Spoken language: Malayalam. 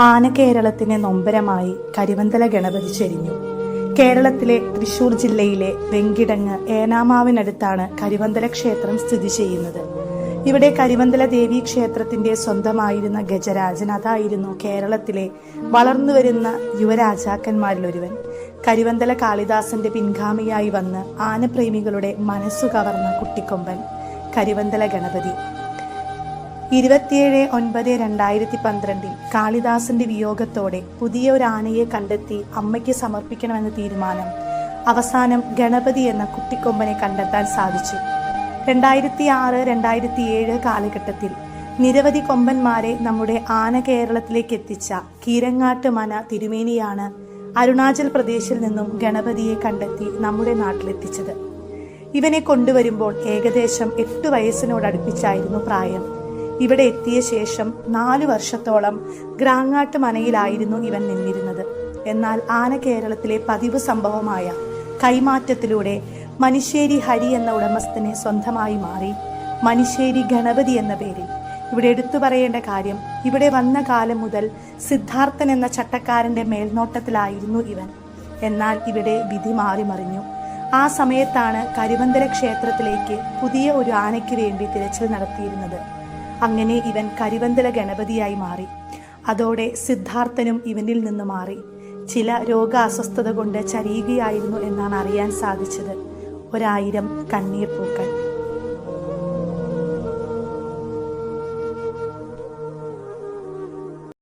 ആനകേരളത്തിന് നൊമ്പരമായി കരിവന്തല ഗണപതി ചെരിഞ്ഞു. കേരളത്തിലെ തൃശൂർ ജില്ലയിലെ വെങ്കിടങ്ങ് ഏനാമാവിനടുത്താണ് കരിവന്തല ക്ഷേത്രം സ്ഥിതി ചെയ്യുന്നത്. ഇവിടെ കരിവന്തല ദേവി ക്ഷേത്രത്തിന്റെ സ്വന്തമായിരുന്ന ഗജരാജൻ അതായിരുന്നു കേരളത്തിലെ വളർന്നുവരുന്ന യുവരാജാക്കന്മാരിലൊരുവൻ. കരിവന്തല കാളിദാസന്റെ പിൻഗാമിയായി വന്ന് ആനപ്രേമികളുടെ മനസ്സു കവർന്ന കുട്ടിക്കൊമ്പൻ കരിവന്തല ഗണപതി. ഇരുപത്തിയേഴ് ഒൻപത് രണ്ടായിരത്തി പന്ത്രണ്ടിൽ കാളിദാസന്റെ വിയോഗത്തോടെ പുതിയ ഒരു ആനയെ കണ്ടെത്തി അമ്മയ്ക്ക് സമർപ്പിക്കണമെന്ന തീരുമാനം. അവസാനം ഗണപതി എന്ന കുട്ടിക്കൊമ്പനെ കണ്ടെത്താൻ സാധിച്ചു. രണ്ടായിരത്തി ആറ് രണ്ടായിരത്തി ഏഴ് കാലഘട്ടത്തിൽ നിരവധി കൊമ്പന്മാരെ നമ്മുടെ ആന കേരളത്തിലേക്ക് എത്തിച്ച കീരങ്ങാട്ട് മന തിരുമേനിയാണ് അരുണാചൽ പ്രദേശിൽ നിന്നും ഗണപതിയെ കണ്ടെത്തി നമ്മുടെ നാട്ടിലെത്തിച്ചത്. ഇവനെ കൊണ്ടുവരുമ്പോൾ ഏകദേശം എട്ട് വയസ്സിനോടടുപ്പിച്ചായിരുന്നു പ്രായം. ഇവിടെ എത്തിയ ശേഷം നാലു വർഷത്തോളം ഗ്രാങ്ങാട്ട് മനയിലായിരുന്നു ഇവൻ നിന്നിരുന്നത്. എന്നാൽ ആന കേരളത്തിലെ പതിവ് സംഭവമായ കൈമാറ്റത്തിലൂടെ മനിശ്ശേരി ഹരി എന്ന ഉടമസ്ഥനെ സ്വന്തമായി മാറി. മനിശ്ശേരി ഗണപതി എന്ന പേരിൽ. ഇവിടെ എടുത്തു പറയേണ്ട കാര്യം ഇവിടെ വന്ന കാലം മുതൽ സിദ്ധാർത്ഥൻ എന്ന ചട്ടക്കാരന്റെ മേൽനോട്ടത്തിലായിരുന്നു ഇവൻ. എന്നാൽ ഇവിടെ വിധി മാറിമറിഞ്ഞു ആ സമയത്താണ് കരുവന്തര ക്ഷേത്രത്തിലേക്ക് പുതിയ ഒരു ആനയ്ക്ക് വേണ്ടി തിരച്ചിൽ നടത്തിയിരുന്നത്. അങ്ങനെ ഇവൻ കരിവന്തല ഗണപതിയായി മാറി. അതോടെ സിദ്ധാർത്ഥനും ഇവനിൽ നിന്ന് മാറി. ചില രോഗ അസ്വസ്ഥത കൊണ്ട് ചരിയുകയായിരുന്നു എന്നാണ് അറിയാൻ സാധിച്ചത്. ഒരായിരം കണ്ണീർ പൂക്കൾ